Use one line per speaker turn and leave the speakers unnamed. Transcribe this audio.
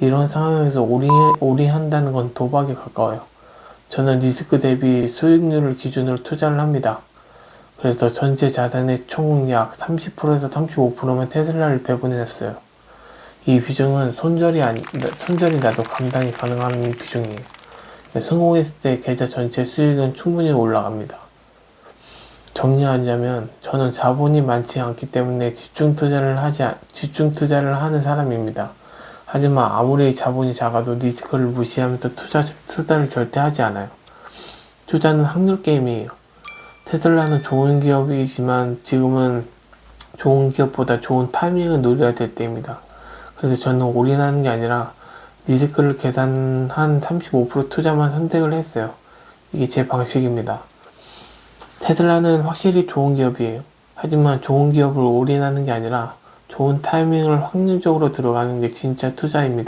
이런 상황에서 올인, 올인한다는 건 도박에 가까워요. 저는 리스크 대비 수익률을 기준으로 투자를 합니다. 그래서 전체 자산의 총 약 30%에서 35%만 테슬라를 배분했어요. 이 비중은 손절이 아니, 손절이 나도 감당이 가능한 비중이에요. 성공했을 때 계좌 전체 수익은 충분히 올라갑니다. 정리하자면 저는 자본이 많지 않기 때문에 집중 투자를 하지 않- 집중 투자를 하는 사람입니다. 하지만 아무리 자본이 작아도 리스크를 무시하면서 투자 투자를 절대 하지 않아요. 투자는 확률 게임이에요. 테슬라는 좋은 기업이지만 지금은 좋은 기업보다 좋은 타이밍을 노려야 될 때입니다. 그래서 저는 올인하는 게 아니라 리스크를 계산한 35% 투자만 선택을 했어요. 이게 제 방식입니다. 테슬라는 확실히 좋은 기업이에요. 하지만 좋은 기업을 올인하는 게 아니라 좋은 타이밍을 확률적으로 들어가는 게 진짜 투자입니다.